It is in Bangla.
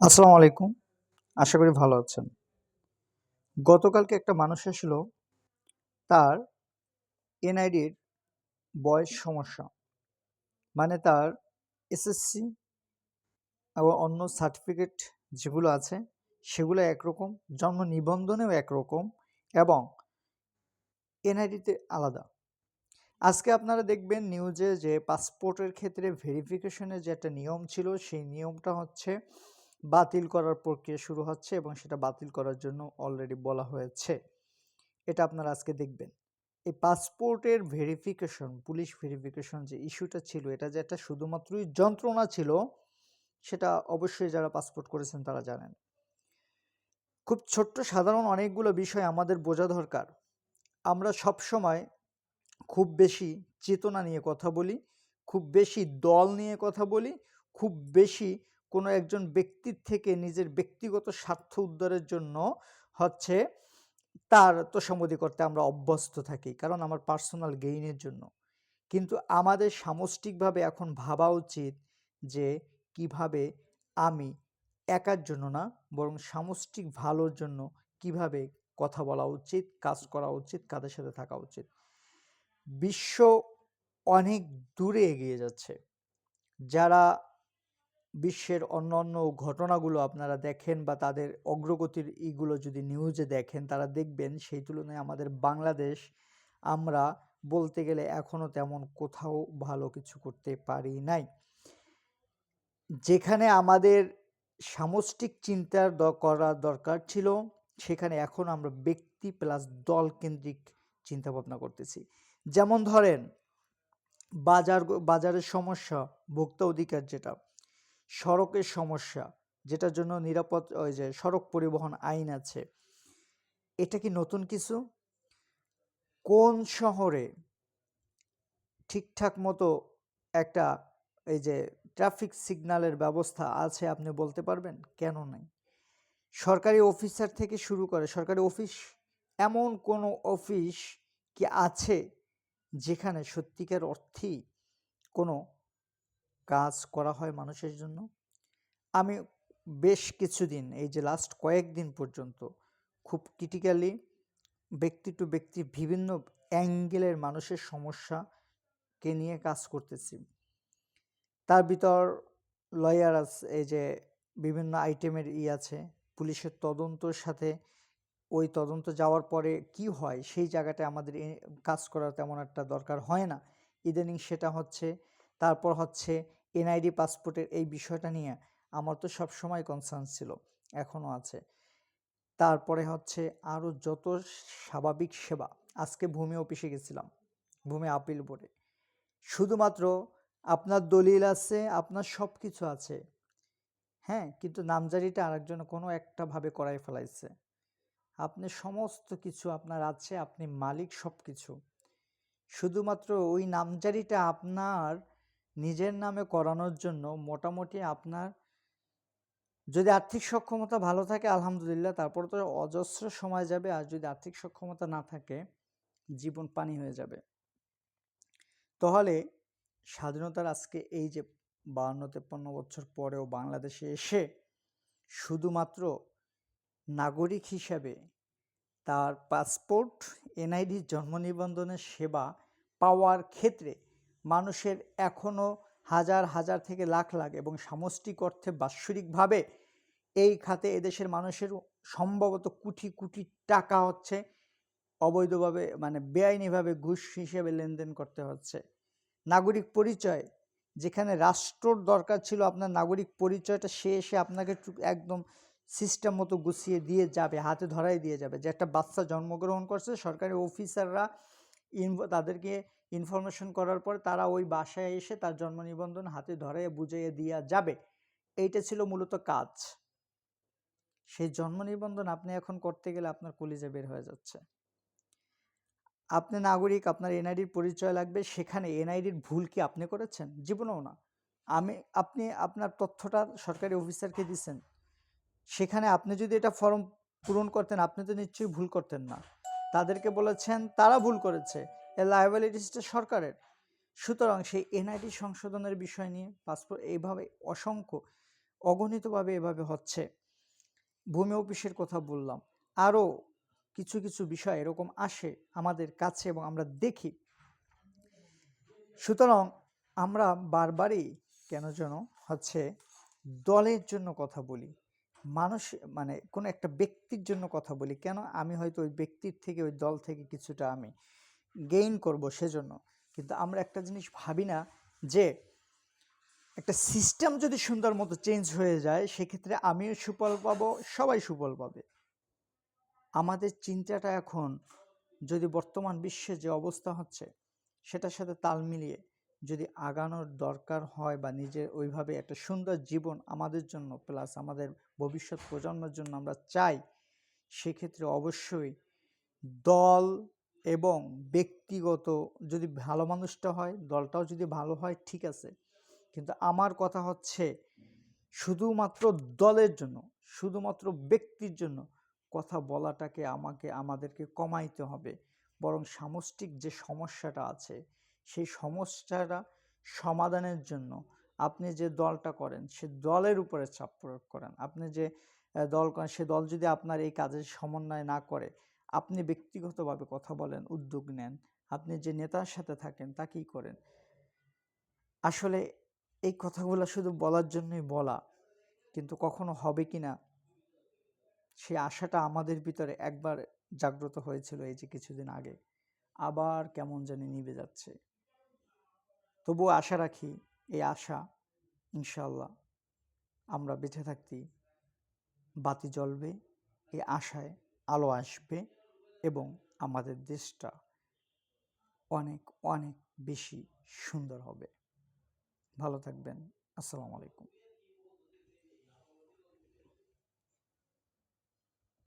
আসসালামু আলাইকুম। আশা করি ভালো আছেন। গতকালকে একটা মানুষ আসলো তার এনআইডির বয়স সমস্যা। মানে তার এসএসসি এবং অন্য সার্টিফিকেট যেগুলো আছে সেগুলো একরকম, জন্ম নিবন্ধনেও একরকম এবং এনআইডিতে আলাদা। আজকে আপনারা দেখবেন নিউজে যে পাসপোর্টের ক্ষেত্রে ভেরিফিকেশনের যে একটা নিয়ম ছিল সেই নিয়মটা হচ্ছে বাতিল করার প্রক্রিয়া শুরু হচ্ছে এবং সেটা বাতিল করার জন্য অলরেডি বলা হয়েছে। এটা আপনারা আজকে দেখবেন। এই পাসপোর্টের ভেরিফিকেশন, পুলিশ ভেরিফিকেশন যে ইস্যুটা ছিল এটা যে একটা শুধুমাত্রই যন্ত্রণা ছিল সেটা অবশ্যই যারা পাসপোর্ট করেছেন তারা জানেন। খুব ছোট্ট সাধারণ অনেকগুলো বিষয় আমাদের বোঝা দরকার। আমরা সবসময় খুব বেশি চেতনা নিয়ে কথা বলি, খুব বেশি দল নিয়ে কথা বলি, খুব বেশি কোনো একজন ব্যক্তির থেকে নিজের ব্যক্তিগত স্বার্থ উদ্ধারের জন্য হচ্ছে তার তোষামোদি করতে আমরা অভ্যস্ত থাকি। কারণ আমার পার্সোনাল গেইনের জন্য। কিন্তু আমাদের সামষ্টিকভাবে এখন ভাবা উচিত যে কীভাবে আমি একার জন্য না বরং সামষ্টিক ভালোর জন্য কীভাবে কথা বলা উচিত, কাজ করা উচিত, কাদের সাথে থাকা উচিত। বিশ্ব অনেক দূরে এগিয়ে যাচ্ছে। যারা বিশ্বের অন্য অন্য ঘটনাগুলো আপনারা দেখেন বা তাদের অগ্রগতির ইগুলো যদি নিউজে দেখেন তারা দেখবেন সেই তুলনায় আমাদের বাংলাদেশ আমরা বলতে গেলে এখনও তেমন কোথাও ভালো কিছু করতে পারি নাই। যেখানে আমাদের সামষ্টিক চিন্তার করা দরকার ছিল সেখানে এখন আমরা ব্যক্তি প্লাস দল কেন্দ্রিক চিন্তাভাবনা করতেছি। যেমন ধরেন বাজার বাজারের সমস্যা, ভোক্তা অধিকার যেটা, সড়কের সমস্যা, যেটার জন্য নিরাপদ, ওই যে সড়ক পরিবহন আইন আছে। এটা কি নতুন কিছু? কোন শহরে ঠিকঠাক মতো একটা, এই যে ট্রাফিক সিগন্যালের ব্যবস্থা আছে আপনি বলতে পারবেন? কেন নাই? সরকারি অফিসার থেকে শুরু করে, সরকারি অফিস, এমন কোনো অফিস কি আছে যেখানে সত্যিকার অর্থেই কোনো কাজ করা হয় মানুষের জন্য? আমি বেশ কিছুদিন, এই যে লাস্ট কয়েকদিন পর্যন্ত খুব ক্রিটিক্যালি ব্যক্তি টু ব্যক্তি বিভিন্ন অ্যাঙ্গেলের মানুষের সমস্যাকে নিয়ে কাজ করতেছি। তার ভিতর লয়ার আছে এই যে বিভিন্ন আইটেমের ই আছে। পুলিশের তদন্তর সাথে ওই তদন্ত যাওয়ার পরে কি হয়, সেই জায়গাটায় আমাদের কাজ করার তেমন একটা দরকার হয় না। ইদানিং সেটা হচ্ছে। তারপর হচ্ছে এনআইডি পাসপোর্টের এই বিষয়টা নিয়ে আমার তো সবসময় কনসার্ন ছিল, এখনও আছে। তারপরে হচ্ছে আরও যত স্বাভাবিক সেবা। আজকে ভূমি অফিসে গেছিলাম। ভূমি আপিল বোর্ডে। শুধুমাত্র আপনার দলিল আছে, আপনার সব কিছু আছে। হ্যাঁ? কিন্তু নামজারিটা আরেকজন কোনো একটা ভাবে করায় ফেলাইছে। আপনি সমস্ত কিছু আপনার আছে, আপনি মালিক সবকিছু। শুধুমাত্র ওই নামজারিটা আপনার নিজের নামে করানোর জন্য মোটামুটি আপনার যদি আর্থিক সক্ষমতা ভালো থাকে আলহামদুলিল্লাহ তারপর তো অজস্র সময় যাবে আর যদি আর্থিক সক্ষমতা না থাকে জীবন পানি হয়ে যাবে। তাহলে স্বাধীনতার আজকে এই যে ৫২-৫৩ বছর পরেও বাংলাদেশে এসে শুধুমাত্র নাগরিক হিসাবে তার পাসপোর্ট, এনআইডি জন্ম নিবন্ধনের সেবা পাওয়ার ক্ষেত্রে মানুষের এখনও হাজার, হাজার থেকে লাখ, লাখ এবং সামষ্টিক অর্থে বাৎসরিকভাবে এই খাতে এদেশের মানুষের সম্ভবত কোটি, কোটি টাকা হচ্ছে অবৈধভাবে মানে বেআইনিভাবে ঘুষ হিসেবে লেনদেন করতে হচ্ছে। নাগরিক পরিচয় যেখানে রাষ্ট্রর দরকার ছিল আপনার নাগরিক পরিচয়টা সে এসে আপনাকে একদম সিস্টেম মতো গুছিয়ে দিয়ে যাবে, হাতে ধরাই দিয়ে যাবে যে একটা বাচ্চা জন্মগ্রহণ করছে সরকারি অফিসাররা তাদেরকে ইনফরমেশন করার পর তারা ওই বাসায় এসে তার জন্ম নিবন্ধন হাতে ধরাইয়া বুঝাইয়া দিয়া যাবে। এইটা ছিল মূলত কাজ। সেই জন্ম নিবন্ধন আপনি এখন করতে গেলে আপনার কলিজা বের হয়ে যাচ্ছে। আপনি নাগরিক, আপনার এনআইডির পরিচয় লাগবে। সেখানে এনআইডির ভুল কি আপনি করেছেন? জীবনেও না। আমি আপনি আপনার তথ্যটা সরকারি অফিসারকে দিচ্ছেন সেখানে আপনি যদি এটা ফর্ম পূরণ করতেন আপনি তো নিশ্চয়ই ভুল করতেন না। তাদেরকে বলেছেন তারা ভুল করেছে। এর লায়াবিলিটিসটা সরকারের। সুতরাং সেই এনআইডি সংশোধনের বিষয় নিয়ে পাসপোর্ট এইভাবে অসংখ্য, অগণিতভাবে এভাবে হচ্ছে। ভূমি অফিসের কথা বললাম। আরও কিছু কিছু বিষয় এরকম আসে আমাদের কাছে এবং আমরা দেখি। সুতরাং আমরা বারবারই কেন যেন হচ্ছে দলের জন্য কথা বলি, মানুষ মানে কোনো একটা ব্যক্তির জন্য কথা বলি। কেন আমি হয়তো ওই ব্যক্তির থেকে, ওই দল থেকে কিছুটা আমি গেইন করব সেজন্য। কিন্তু আমরা একটা জিনিস ভাবি না যে, একটা সিস্টেম যদি সুন্দর মতো চেঞ্জ হয়ে যায়, সেক্ষেত্রে আমিও সুফল পাবো, সবাই সুফল পাবে। আমাদের চিন্তাটা এখন যদি বর্তমান বিশ্বে যে অবস্থা হচ্ছে, সেটার সাথে তাল মিলিয়ে যদি আগানোর দরকার হয় বা নিজের ওইভাবে একটা সুন্দর জীবন আমাদের জন্য প্লাস আমাদের ভবিষ্যৎ প্রজন্মের জন্য আমরা চাই, সেক্ষেত্রে অবশ্যই দল এবং ব্যক্তিগত যদি ভালো মানুষটা হয়, দলটাও যদি ভালো হয়, ঠিক আছে। কিন্তু আমার কথা হচ্ছে শুধুমাত্র দলের জন্য, শুধুমাত্র ব্যক্তির জন্য কথা বলাটাকে আমাকে, আমাদেরকে কমাইতে হবে। বরং সামষ্টিক যে সমস্যাটা আছে, সেই সমস্যাটা সমাধানের জন্য আপনি যে দলটা করেন, সে দলের উপরে চাপ প্রয়োগ করেন। আপনি যে দল করেন, সে দল যদি আপনার এই কাজের সমন্বয় না করে আপনি ব্যক্তিগতভাবে কথা বলেন, উদ্যোগ নেন, আপনি যে নেতার সাথে থাকেন তা তাকেই করেন। আসলে এই কথাগুলো শুধু বলার জন্যই বলা, কিন্তু কখনো হবে কি না সেই আশাটা আমাদের ভিতরে একবার জাগ্রত হয়েছিল এই যে কিছুদিন আগে, আবার কেমন জানি নিভে যাচ্ছে। তবুও আশা রাখি এই আশা ইনশাল্লাহ আমরা বেঁচে থাকতেই বাতি জ্বলবে, এই আশায় আলো আসবে এবং আমাদের দেশটা অনেক অনেক বেশি সুন্দর হবে। ভালো থাকবেন। আসসালামু আলাইকুম।